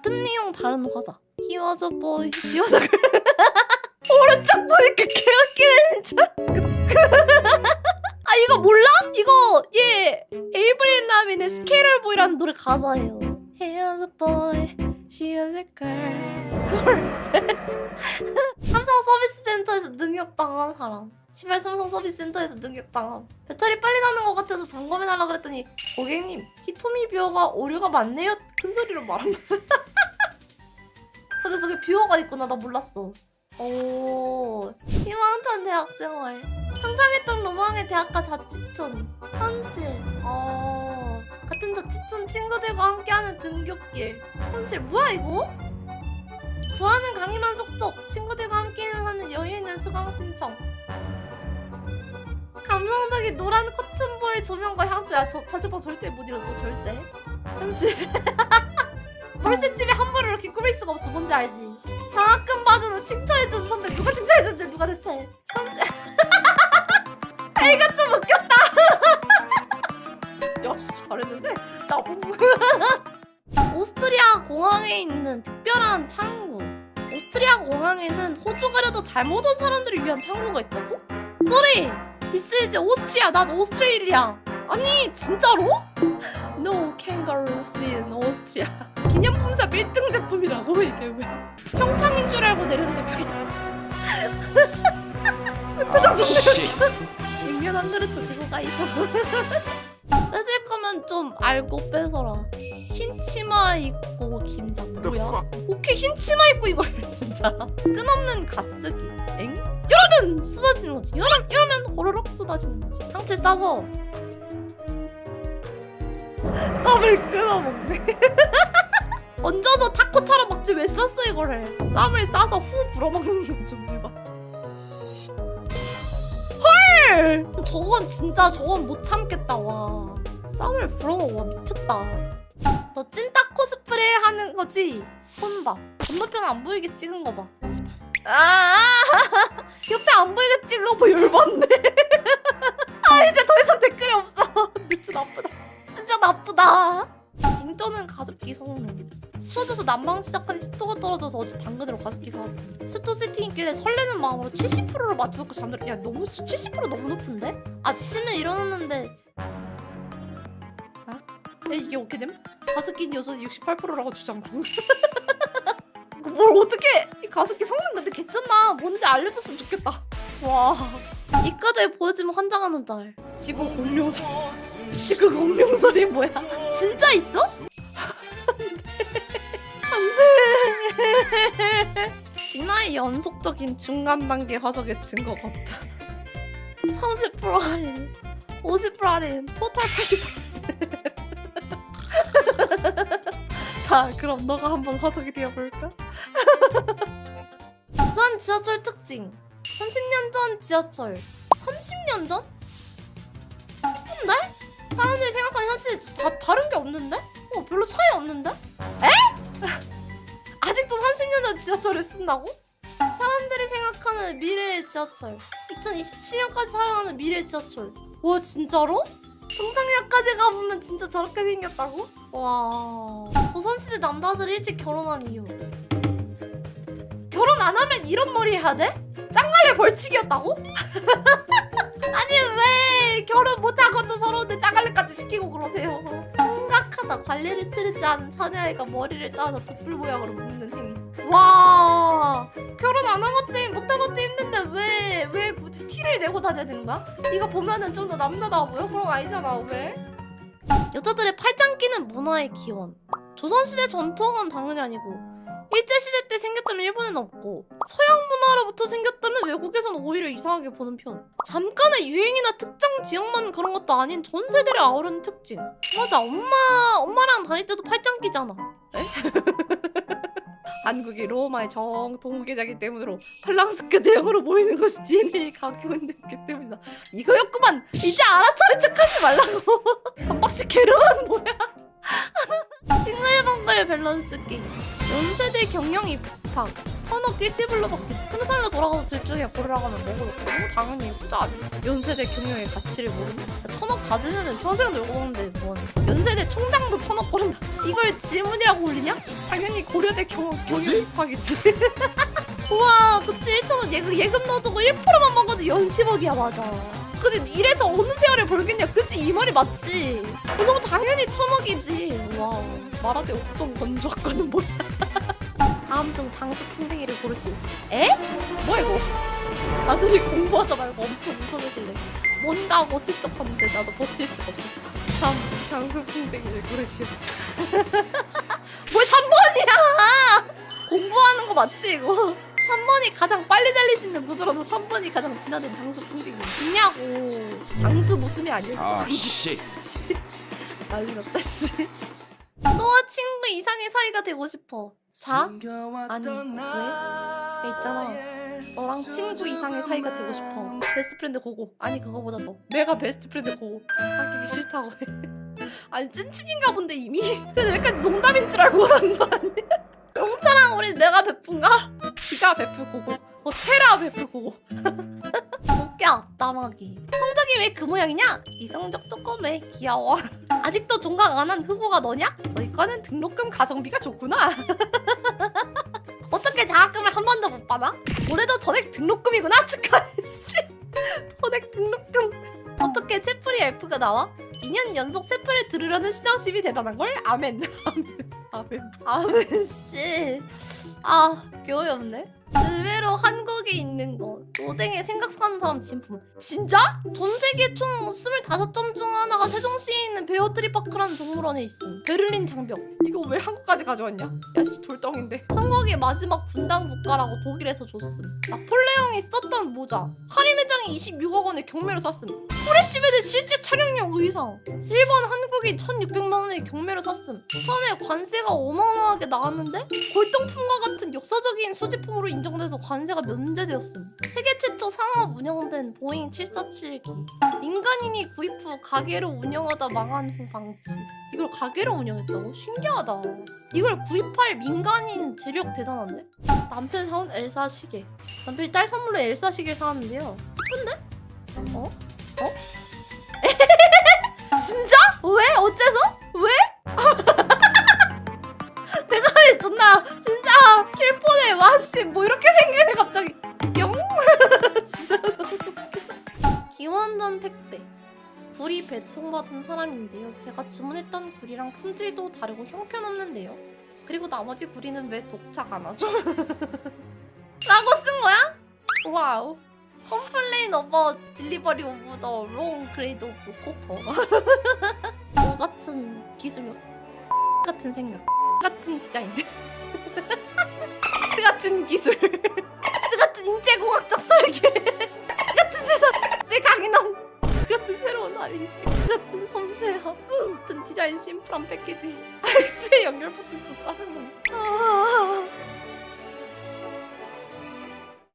같은 내용 다른 화자. He was a boy. She was a girl. 오른쪽 보니까 개웃기네 진짜. 아 이거 몰라? 이거 얘 에이브릴 라빈의 스케일을 보이라는 노래 가사예요. He was a boy. 그걸 삼성 서비스 센터에서 능력 당한 사람. 시발 삼성 서비스 센터에서 능력당함. 배터리 빨리 나는 것 같아서 점검해달라 그랬더니 고객님 히토미 뷰어가 오류가 많네요. 큰 소리로 말함. 근데 저게 뷰어가 있구나 나 몰랐어. 오 희망찬 대학생활. 상상했던 로망의 대학가 자치촌 현실. 어 같은 자치촌 친구들과 함께하는 등굣길. 현실 뭐야 이거? 좋아하는 강의만 속속 친구들과 함께 하는 여유 있는 수강 신청. 감성적인 노란 커튼볼 조명과 향수. 야 저 자주방 절대 못 이뤄 너 절대. 현실. 월세집에 함부로 이렇게 꾸밀 수가 없어. 뭔지 알지? 장학금 받은 칭찬해준 선배. 누가 칭찬해줬는데 누가 대체? 현실. 아, 이거 좀 웃겼다. 야씨 잘했는데? 나보고 오스트리아 공항에 있는 특별한 창구. 오스트리아 공항에는 호주 가려도 잘못 온 사람들을 위한 창구가 있다고? 쏘리 디스 이즈 오스트리아 난 오스트레일리아. 아니 진짜로? No kangaroos in Austria. 기념품샵 1등 제품이라고 이게 왜? 평창인 줄 알고 내렸는데 표정 좋네 냉면 한 그릇 주지고 가이소 뺏을 거면 좀 알고 뺏어라. 흰 치마 입고 김장 뭐야? 오케이 흰 치마 입고 이걸 진짜. 끝없는 가쓰기. 엥? 이러면 쏟아지는 거지. 이러면, 이러면 호로록 쏟아지는 거지. 상체 싸서 쌈을 끊어먹네. 얹어서 타코처럼 먹지 왜 썼어 이거를? 쌈을 싸서 후 불어먹는 건좀 해봐 헐! 저건 진짜 저건 못 참겠다 와. 쌈을 불어먹어 미쳤다. 너 찐따 코스프레 하는 거지? 손 봐. 건너편 안 보이게 찍은 거 봐. 아 옆에 안 보이게 찍은 거봐 열받네 아 이제 더 이상 댓글이 없어 미트 나쁘다 진짜 나쁘다. 딩쩌는 가습기 성능. 추워져서 난방 시작하니 습도가 떨어져서 어제 당근으로 가습기 사왔어. 습도 세팅 있길래 설레는 마음으로 70%로 맞춰놓고 잠들. 야 너무 70% 너무 높은데? 아침에 일어났는데. 아? 야 이게 어떻게 됨? 가습기 요소는 68%라고 주장 중. 뭘 어떻게? 이 가습기 성능 근데 개쩐다. 뭔지 알려줬으면 좋겠다. 와. 이과들 보여주면 환장하는 짤. 지구 공룡설. 지구 공룡설이 뭐야? 진짜 있어? 안 돼. 진화의 연속적인 중간 단계 화석의 증거 같다. 30% 할인, 50% 할인, 토탈 80%. 자 그럼 너가 한번 화석이 되어볼까? 부산 지하철 특징. 30년 전 지하철. 30년 전? 근데? 사람들이 생각하는 현실이 다 다른 게 없는데? 어 별로 차이 없는데? 에? 아직도 30년 전 지하철을 쓴다고? 사람들이 생각하는 미래의 지하철. 2027년까지 사용하는 미래의 지하철. 와 진짜로? 성장역까지 가보면 진짜 저렇게 생겼다고? 와. 조선시대 남자들이 일찍 결혼한 이유. 결혼 안 하면 이런 머리 해야 돼? 짱갈래 벌칙이었다고? 아니 왜 결혼 못하고 또 서로한테 짱갈래까지 시키고 그러세요? 심각하다 관리를 치르지 않은 사내아이가 머리를 따서 촛불 모양으로 묶는 행위 와 결혼 안 한 것도 힘- 못한 것도 힘든데 왜 왜 굳이 티를 내고 다녀야 되는 거야? 이거 보면은 좀 더 남자다워 보여? 그런 거 아니잖아 왜? 여자들의 팔짱 끼는 문화의 기원 조선시대 전통은 당연히 아니고 일제시대 때 생겼다면 일본에는 없고 서양 문화로부터 생겼다면 외국에서는 오히려 이상하게 보는 편. 잠깐의 유행이나 특정 지역만 그런 것도 아닌 전 세대를 아우르는 특징. 맞아 엄마 엄마랑 다닐 때도 팔짱 끼잖아. 한국이 로마의 정통 계자기 때문으로 팔랑스크 대형으로 보이는 것이 DNA 각본됐기 때문이다. 이거였구만! 이제 알아차린 척하지 말라고! 반박식 괴로운 뭐야 밸런스 게임 연세대 경영 입학 천억 일시불로밖에 스무 살로 돌아가서 둘 중에 고르라고 하면 거야? 너무 당연히 후자 아니야? 연세대 경영의 가치를 모르는 천억 받으면은 평생 놀고 오는데 뭐 연세대 총장도 천억 버린다 이걸 질문이라고 올리냐? 당연히 고려대 경영 뭐지? 입학이지 우와 그치 1천원 예금, 예금 넣어두고 1%만 먹어도 연 10억이야 맞아 근데 이래서 어느 세월에 벌겠냐? 그치 이 말이 맞지? 그럼 당연히 천억이지. 와 마라대 옥동 건조학과는 뭐야? 다음 중 장수 풍뎅이를 고르시오 에? 뭐야 이거? 아들이 공부하다 말고 엄청 웃어내길래 뭔가고 슬쩍 봤는데 나도 버틸 수가 없어. 다음 중 장수 풍뎅이를 고르시오 뭘 3번이야! 공부하는 거 맞지 이거 3번이 가장 빨리 달릴 수 있는 무드라도 3번이 가장 진화된 장수 풍뎅이 있냐고. 장수 모습이 아니었어. 아, 씨. 난리 났다 씨. 너와 친구 이상의 사이가 되고 싶어. 자? 아니 왜? 야 있잖아. 너랑 친구 이상의 사이가 되고 싶어. 베스트 프렌드 고고. 아니 그거보다 더. 내가 베스트 프렌드 고 사귀기 싫다고 해. 아니 찐친인가 본데 이미? 그래도 약간 농담인 줄 알고 한거 아니야? 영차랑 우리 내가 베푼가? 베프 고고 어 테라 베프 고고 웃겨 앞담하기 성적이 왜 그 모양이냐? 이 성적 조금해 귀여워 아직도 종강 안한 흑우가 너냐? 너희 과는 등록금 가성비가 좋구나 어떻게 장학금을 한 번도 못 받아? 올해도 전액 등록금이구나 축하해 씨 전액 등록금 어떻게 채플이 F가 나와? 2년 연속 채플을 들으려는 신앙심이 대단한 걸? 아멘 아멘 아멘 씨. 아, 개어이없네. 의외로 한국에 있는 거. 오뎅에 생각 사는 사람 진품. 진짜? 전 세계 총 25점 중 하나가 세종시에 있는 베어트리파크라는 동물원에 있음. 베를린 장벽. 이거 왜 한국까지 가져왔냐 야씨 돌덩인데 한국의 마지막 분단 국가라고 독일에서 줬음. 나폴레옹이 썼던 모자. 할인 매장이 26억 원에 경매로 샀음. 프레시베드 실제 촬영용 의상. 일본 한국이 1,600만 원에 경매로 샀음. 처음에 관세가 어마어마하게 나왔는데 골동품 과 같은 역사적인 수제품으로 인정돼서 관세가 면제되었음. 세계 최초 상업 운영된 보잉 747기. 민간인이 구입 후 가게로 운영하다 망한 후 방치. 이걸 가게로 운영했다고? 신기하다. 이걸 구입할 민간인 재력 대단한데? 남편 사온 엘사 시계. 남편이 딸 선물로 엘사 시계를 사왔는데요. 예쁜데? 어? 어? 진짜? 왜? 어째서? 왜? 그랬잖아. 진짜 킬폰에 와씨 뭐 이렇게 생기네 갑자기. 뿅. 진짜. 김원전 택배. 굴이 배송받은 사람인데요. 제가 주문했던 굴이랑 품질도 다르고 형편없는데요. 그리고 나머지 구리는 왜 독착 안 하죠? 라고 쓴 거야? 와우 컴플레인 어버 딜리버리 오브 더롱 그레이드 오브 코퍼 뭐 같은 기술력 같은 생각 같은 디자인 같은 기술